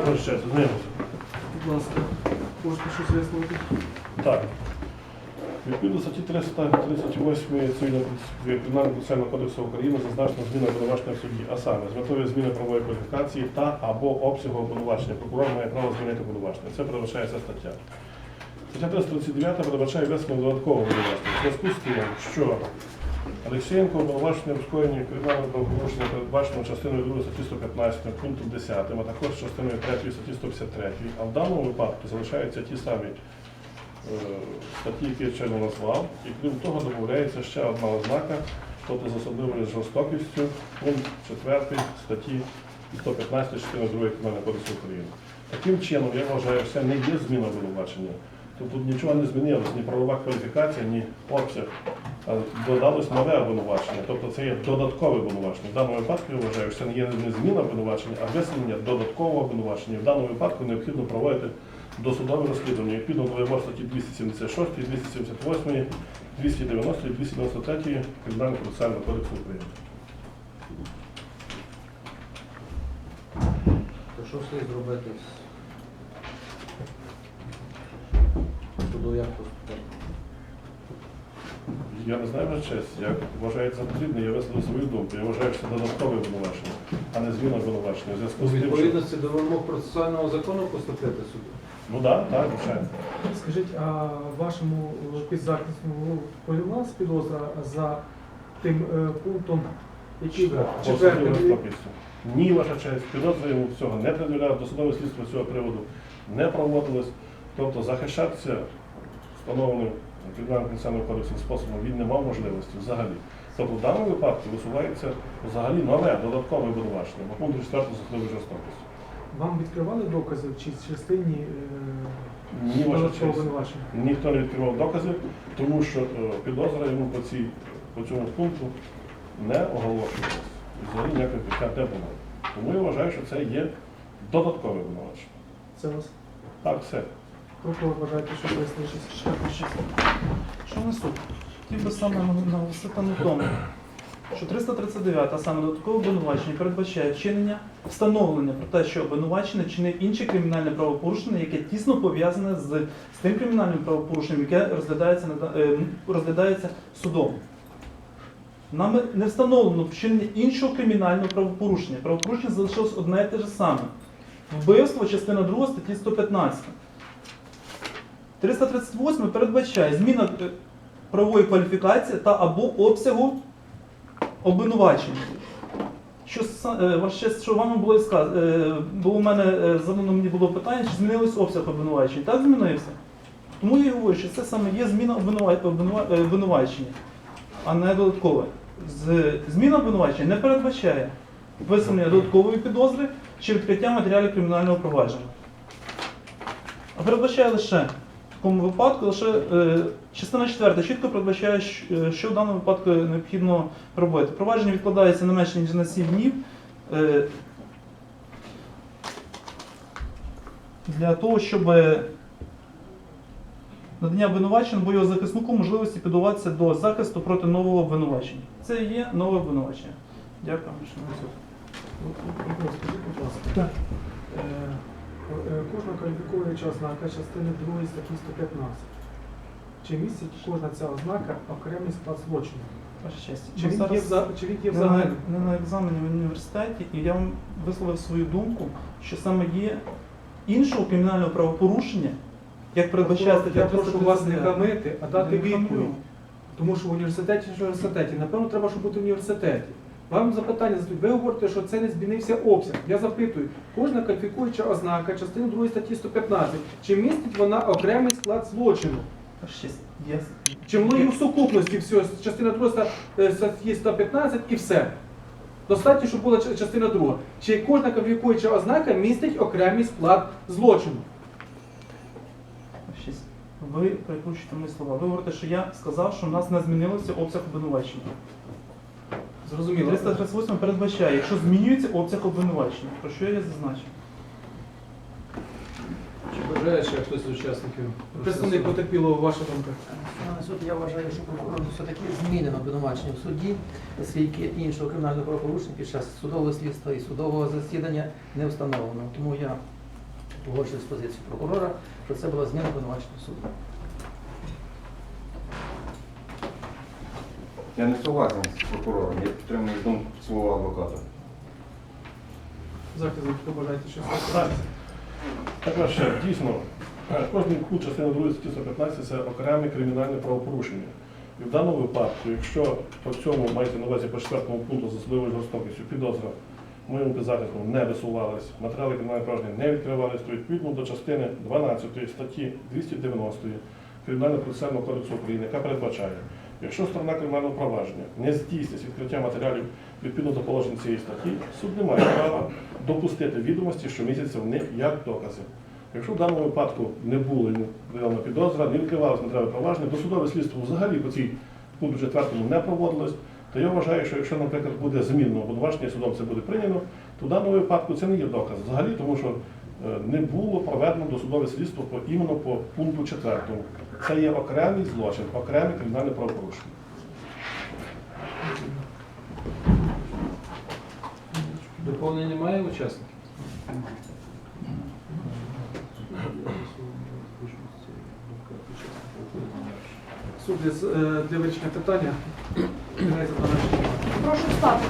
ще змінився. Будь ласка, можете щось висловити? Так. Відповідно статті 338 Цивільного Кримінального процесуального кодексу України зазначено зміна обвинувачення в суді, а саме з метою зміни правової кваліфікації та або обсягу обвинувачення. Прокурор має право змінити обвинувачення. Це передбачає ця стаття. Стаття 339 передбачає висновок додаткового обвинувачення. В зв'язку з тим, що Олексієнко обвинувачення в скоєнні кримінального правопорушення передбачено частиною 2 статті 115 пунктом 10, а також частиною 3 статті 153, а в даному випадку залишаються ті самі е, статті, які я щойно назвав, і крім того додається ще одна ознака, тобто з особливою жорстокістю, пункт 4 статті 115 частини 2 Кримінального кодексу України. Таким чином, я вважаю, це не є зміна обвинувачення. Тобто тут нічого не змінилось, ні правова кваліфікація, ні обсяг. Додалось нове обвинувачення, тобто це є додаткове обвинувачення. В даному випадку я вважаю, що це не є не зміна обвинувачення, а висунення додаткового обвинувачення. В даному випадку необхідно проводити досудове розслідування відповідно до вимог статті 276, 278, 290 і 293 Кримінального процесуального кодексу України. То що слід зробити? Суду як поступати? Я не знаю вже честь, я вважаю це потрібно, я висловив свою думку. Я вважаю, що це додаткове обвинувачення, а не зміна обвинувачення. У зв'язку У з тим, що... відповідності до вимог процесуального закону поступити суду? Ну так, так, звичайно. Скажіть, а вашому е, підзахисному повідомилась підозра за тим е, пунктом, який По четвертим? Ні, ваша честь, підозри йому цього не пред'являв, досудове слідство з цього приводу не проводилось. Тобто захищатися встановленим Кримінальним кримінальним кодексом способом він не мав можливості взагалі. Тобто в даному випадку висувається взагалі нове додаткове обвинувачення по пункту 4 з жорстокості. Вам відкривали докази в чиїсь частині Ні, е, ваша честь. обвинувачення? Ніхто не відкривав докази, тому що е, підозра йому по, цій, по цьому пункту не оголошувалась. І взагалі ніякої підтягти не було. Тому я вважаю, що це є додаткове обвинувачення. Це вас? Так, все. Прокурор вважаєте, що висловився? Ще щось. Що несу? Хотів би саме наголосити на тому, що 339, а саме додаткове обвинувачення, передбачає вчинення встановлення про те, що обвинувачений чинив інше кримінальне правопорушення, яке тісно пов'язане з, з тим кримінальним правопорушенням, яке розглядається, е, розглядається судом. Нами не встановлено вчинення іншого кримінального правопорушення. Правопорушення залишилось одне і те ж саме. Вбивство, частина 2 статті 115. 338 передбачає зміна е, правової кваліфікації та або обсягу обвинувачення. Що, е, що вам було сказано, було в мене е, задано мені було питання, чи змінився обсяг обвинувачення. Так змінився. Тому я говорю, що це саме є зміна обвинува- обвинува- е, обвинувачення, а не додаткове. Зміна обвинувачення не передбачає висунення додаткової підозри чи відкриття матеріалів кримінального провадження. А передбачає лише такому випадку лише е, частина 4 чітко передбачає, е, що в даному випадку необхідно робити. Провадження відкладається не менше ніж на 7 днів. е, Для того, щоб надання обвинувачення або його захиснику можливості підготуватися до захисту проти нового обвинувачення. Це і є нове обвинувачення. Дякую. шановний Е, Кожна кваліфікуюча ознака частини 2 статті 115. Чи містить кожна ця ознака окремий склад злочину? Честь. Чи він є, вза- чи він є не на, взагалі? не на екзамені в університеті, і я вам висловив свою думку, що саме є іншого кримінального правопорушення, як передбачає стаття Я прошу вас не 339. хамити, а дати Не хамлю. відповідь. Тому що в університеті ж в університеті. Напевно, треба, щоб бути в університеті. Вам запитання задають. Ви говорите, що це не змінився обсяг. Я запитую, кожна кваліфікуюча ознака частини 2 статті 115, чи містить вона окремий склад злочину? Чи воно в сукупності все, частина 2 е, статті 115 і все? Достатньо, щоб була частина 2. Чи кожна кваліфікуюча ознака містить окремий склад злочину? Ви перекручуєте мої слова. Ви говорите, що я сказав, що в нас не змінився обсяг обвинувачення. Зрозуміло. 338 передбачає, якщо змінюється обсяг обвинувачення, про що я зазначив. Чи бажає ще хтось з учасників? Представник потерпілого, ваша думка. Суд, я вважаю, що прокурор все-таки змінено обвинувачення в суді, оскільки іншого кримінального правопорушення під час судового слідства і судового засідання не встановлено. Тому я погоджуюсь з позицією прокурора, що це була зміна обвинувачення суду. Я не согласен з прокурором, я підтримую думку свого адвоката. Захист, хто бажаєте щось? Так. Також дійсно, е, кожний пункт частини 2 статті 115 це окреме кримінальне правопорушення. І в даному випадку, якщо по цьому мається на увазі по четвертому пункту з особливою жорстокістю підозра моєму підзахисну не висувалась, матеріали кримінального провадження не відкривались, то відповідно до частини 12 статті 290 Кримінального процесуального кодексу України, яка передбачає, якщо сторона кримінального провадження не здійснить відкриття матеріалів відповідно до положень цієї статті, суд не має права допустити відомості, що містяться в них як докази. Якщо в даному випадку не було йому видана підозра, не відкривалося матеріали провадження, досудове слідство взагалі по цій пункту четвертому не проводилось, то я вважаю, що якщо, наприклад, буде змінно обвинувачення судом це буде прийнято, то в даному випадку це не є доказ взагалі, тому що не було проведено досудове слідство по іменно по пункту четвертому. Це є окремий злочин, окреме кримінальне правопорушення. Доповнення немає учасників? Суд для, е, для вирішення питання. Прошу встати.